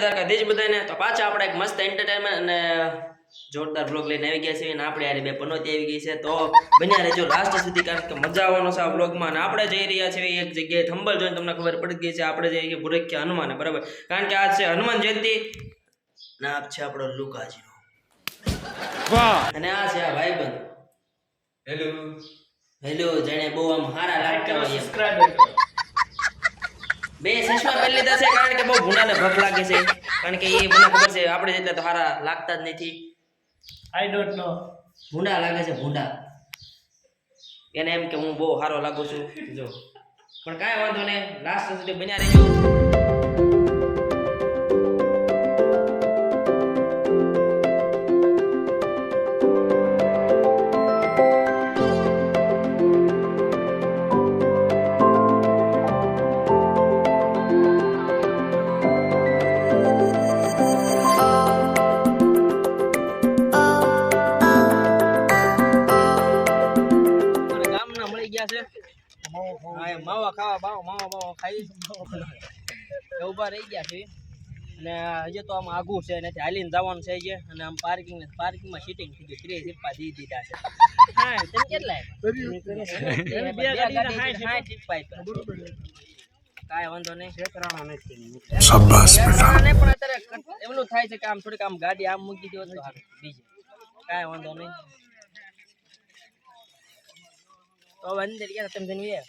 દ્વારકાધીશ બધાને. તો પાછા આપણે એક મસ્ત એન્ટરટેનમેન્ટ અને જોરદાર બ્લોગ લઈને આવી ગયા છીએ અને આપણે યાર બે પનોતી આવી ગઈ છે. તો બન્યા રહેજો લાસ્ટ સુધી કારણ કે મજા આવવાનો છે આ બ્લોગમાં અને આપણે જઈ રહ્યા છીએ એક જગ્યાએ થંબલ જોઈને તમને ખબર પડી ગઈ છે આપણે જઈએ છીએ ભૂરખ્યા હનુમાન બરાબર? કારણ કે આ છે હનુમાન જયંતિ. અને આપ છે આપણો લુકાજીનો. અને આ છે આ ભાઈબંધ. હેલો હેલો જેને બહુ આમ હારા લાગતા હોય એમ. બે ચશ્મા પહેરી લીધા છે કારણ કે બહુ ભૂંડાને ભખ લાગે છે. કારણ કે એ મને ખબર છે આપણે જેટલા તો હારા લાગતા જ નથી. આઈ ડોન્ટ નો ભૂંડા લાગે છે ભૂંડા. એને એમ કે હું બહુ સારો લાગુ છું. જો. પણ કાંઈ વાંધો નહીં લાસ્ટ સુધી બન્યા રહેજો. રહી ગયા છે. અને હજી તો આમ આઘું છે ને હાલીને જવાનું છે જે અને આમ પાર્કિંગ પાર્કિંગમાં સીટિંગ થઈ ગઈ ત્રીસ રૂપિયા દી દીધા છે. હા તમે કેટલા. કાંઈ વાંધો નહીં. શેતરાણા પણ અત્યારે એમનું થાય છે કે આમ થોડીક આમ ગાડી આમ મૂકી દો તો કાંઈ વાંધો નહીં. તો અંદર ગયા તમે જઈને વ્યા.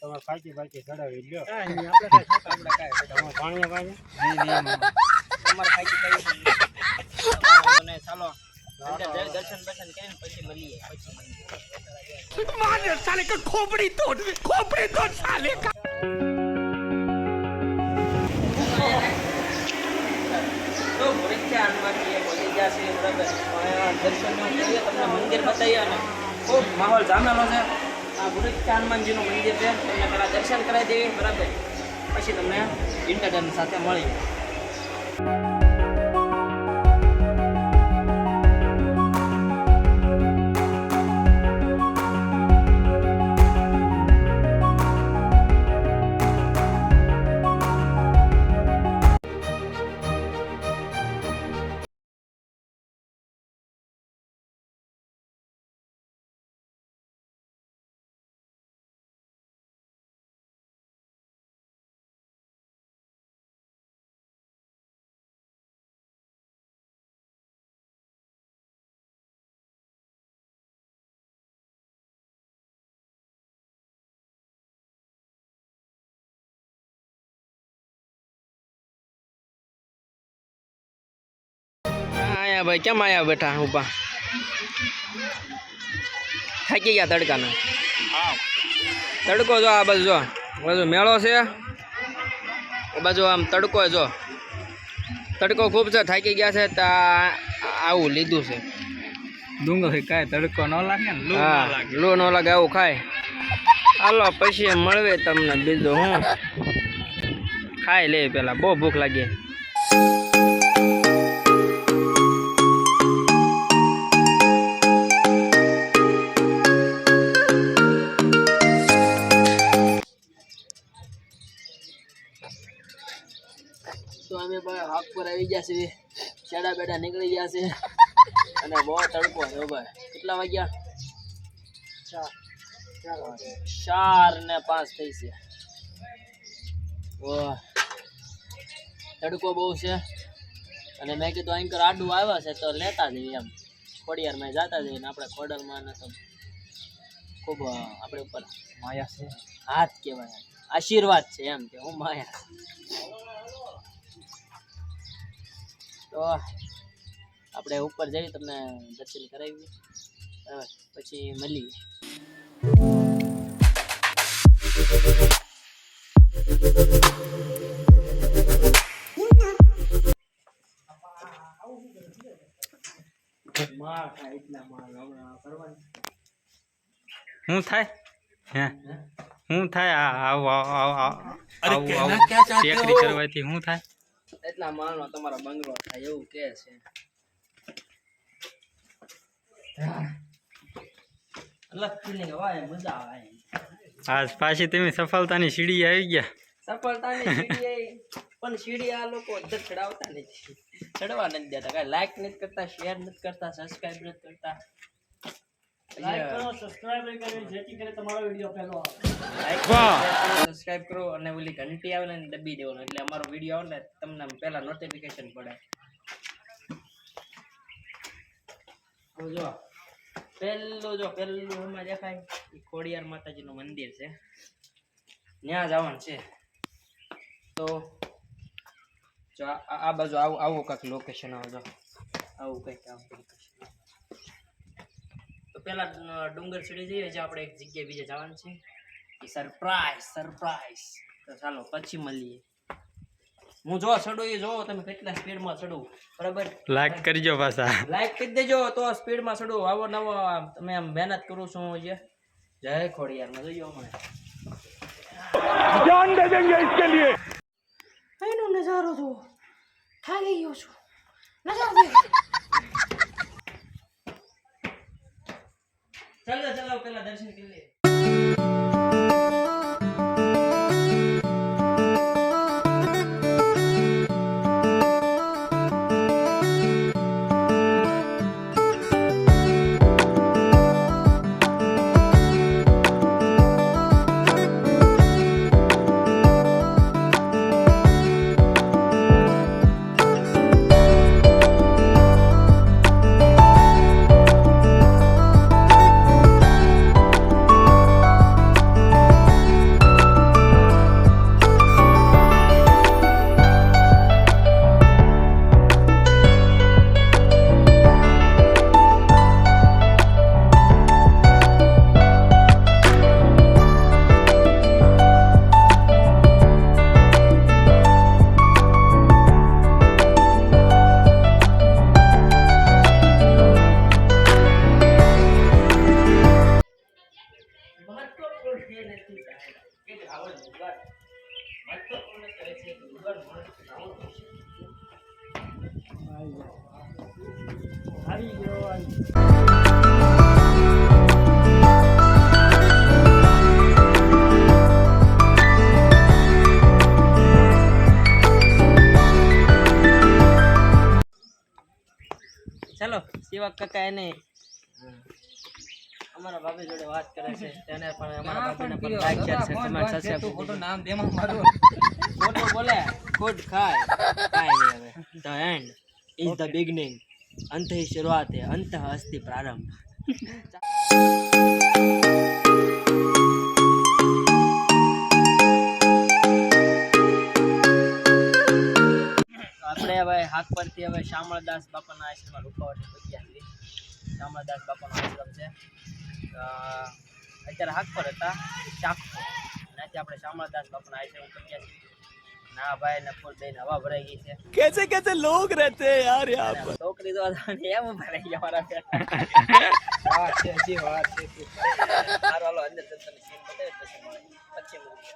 તમારે ફાકી ફાકી ચડાવી લ્યો. આપણે કાંઈ ખાતા, આપણે કાંઈ. તમારે પાણી પાણી તમારે ખાઈ ખાઈ ખાઈ. અને ચાલો દર્શન બર્શન કરીને પછી મળીએ પછી મળીએ. તો પરીક્ષા પહોંચી ગયા છે બરાબર. દર્શન કરીએ તમને મંદિર બતાવ્યા અને ખૂબ માહોલ જામેલો છે. આ પરીક્ષા હનુમાનજીનું મંદિર છે. તમને પહેલાં દર્શન કરાવી દેવી, બરાબર. પછી તમને ઇન્ટરટેન સાથે મળીએ. ભાઈ કેમ આયા બેઠા ઊભા? થાકી ગયા તડકાના? તડકો જો આ બાજુ જો. બાજુ મેળો છે. બાજુ આમ તડકો જો. તડકો ખૂબ છે થાકી ગયા છે તો આવું લીધું છે. ડુંગર કાંઈ તડકો ન લાગે ને? હા લો ન લાગે આવું ખાય. હાલો પછી મળવે તમને બીજું હું. ખાઈ લે પેલા બહુ ભૂખ લાગી. ભાઈ હાક પર આવી ગયા છે. છેડા બેડા નીકળી ગયા છે. અને બહુ તડકો છે ભાઈ. કેટલા વાગ્યા? ચાર. ને પાંચ થઈ છે. તડકો બહુ છે. અને મેં કીધું અહીં આડું આવ્યા છે તો લેતા જઈએ એમ. ખોડિયારમાં જતા જઈએ ને આપણે ખોડલમાં ને તો ખૂબ આપણે ઉપર માયા છે. હાથ કહેવાય. આશીર્વાદ છે એમ કે હું માયા. તો આપણે ઉપર જઈ તમને દર્શન કરાવી બરાબર પછી મળીએ. શું થાય? હે? શું થાય? આવો આવું આવું આવું ટેકરી કરવાથી શું થાય? એટલા માલમાં તમારો બંગલો થાય એવું કે છે. અલગ ફિલિંગ હોય મજા આવે. આજ પાછી તમે સફળતાની સીડી આવી ગયા. સફળતાની સીડીએ પણ સીડી આ લોકો અંદર ચડાવતા નથી. ચડવા નથી દેતા. કાંઈ લાઈક નથી કરતા શેર નથી કરતા સબસ્ક્રાઇબ નથી કરતા. લાઈક કરો સબસ્ક્રાઇબ કરો જેથી કરીને તમારો વીડિયો પહેલો આવે. વાહ. સબસ્ક્રાઇબ કરો અને ઓલી ઘંટી આવે ને દબી દેવાનું. એટલે અમારો વીડિયો આવે ને તમને પહેલા નોટિફિકેશન પડે. તો જો પહેલું જો પહેલું એમાં દેખાય. ખોડિયાર ખોડિયાર માતાજીનું મંદિર છે. ત્યાં જવાનું છે. તો જો આ બાજુ આવું આવું કંઈક લોકેશન આવે જો. આવું કંઈક આવું અ, ડુંગર ચડી જઈએ જે આપણે એક જગ્યાએ બીજે જવાનું છે. એ સરપ્રાઈઝ સરપ્રાઈઝ તો ચાલો પછી મળીએ. હું જો ચડું એ જોવો તમે કેટલા સ્પીડમાં ચડું. બરાબર? લાઈક કરજો પાછા. લાઈક કરી દેજો તો સ્પીડમાં ચડું. આવો નવો આમ તમે આમ મહેનત કરું છું જે. જય ખોડિયારમાં જોયો મને. એનો નજારો જો થાકી ગયો છું. નજારો ચાલો ચાલો પેલા દર્શન કરી લઈએ. આવી ગયો. ચાલો સેવક કાકા એને અમારા ભાભી જોડે વાત કરે છે. તેને પણ અમારા ભાભીને પણ like share comment subscribe photo નામ દેમાં મારું. ફોટો બોલે ફૂડ ખાય. કાઈ નહીં હવે. The end is the beginning અંત ही शुरुआत है अंत अस्ति प्रारंभ આપણે હવે હાક પરથી હવે શામળદાસ બાપાના આશ્રમમાં રૂપાવટી પગ્યા છીએ શામળદાસ બાપાનો આશ્રમ છે અ, અત્યારે હાક પર હતા ચાકુ ત્યાંથી આપણે શામળદાસ બાપાના આશ્રમ પગ્યા છીએ ના ભાઈ ને ફૂલ બેન હવા ભરાઈ ગઈ છે कैसे कैसे लोग रहते हैं यार यहाँ અને છોકરી તો એમ ભરાઈ ગયા મારા વાત છે હજી વાત છે સારું હાલો અંદર જતા સીન બતાવે પછી મળે પછી મળીએ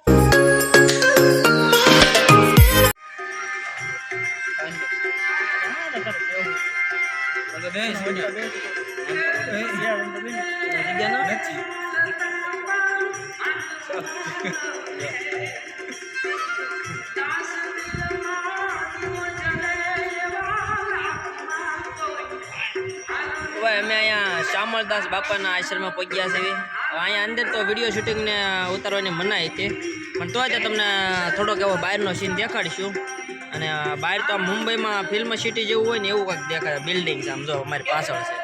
હવે અહીંયા શામળદાસ બાપાના આશ્રમમાં પહોંચ્યા છે અહીંયા અંદર તો વીડિયો શૂટિંગને ઉતારવાની મનાઈ હતી. પણ તોય જ તમને થોડોક એવો બહારનો સીન દેખાડીશું. અને બહાર તો મુંબઈમાં ફિલ્મ સિટી જેવું હોય ને એવું કંઈક દેખાય બિલ્ડિંગ આમ જો અમારી પાછળ છે.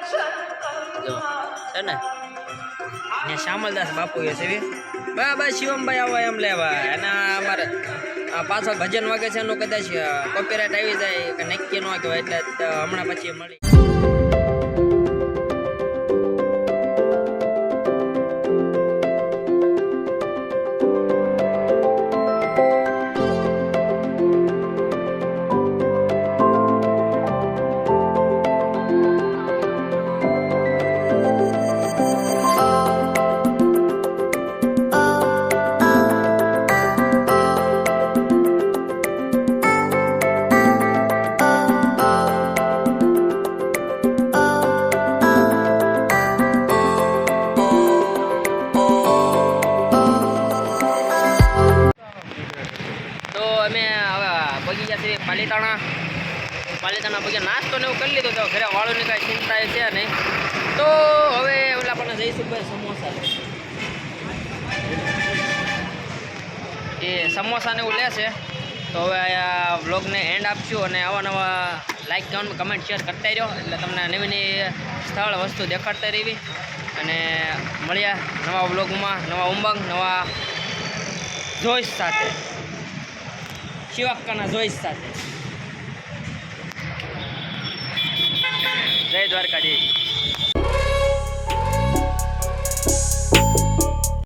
જો, છે ને? ને શ્યામલદાસ બાપુ એ છે બા બા શિવમભાઈ આવો એમ લેવા અને અમારે પાછળ ભજન વાગે છે એનું કદાચ કોપીરાઇટ આવી જાય કે નક્કી ન કહેવાય એટલે ત- હમણાં પછી મળી. ગયા છે પાલીતાણા. પાલીતાણા પછી નાસ્તો ને એવું કરી લીધો તો ઘરે વાળોની કાંઈ ચિંતા છે નહીં. તો હવે ઓલા પણ જઈશું ભાઈ સમોસા એ સમોસાને એવું લેશે તો હવે આ વ્લોગને એન્ડ આપશું અને આવા નવા લાઇક કમેન્ટ કમેન્ટ શેર કરતા રહ્યો. એટલે તમને નવી નવી સ્થળ, વસ્તુ દેખાડતા રહેવી અને મળ્યા નવા વ્લોગમાં, નવા ઉમંગ, નવા જોઈશ સાથે. શિવાક્કાના જોઈશ સાથે. જય દ્વારકાધીશ.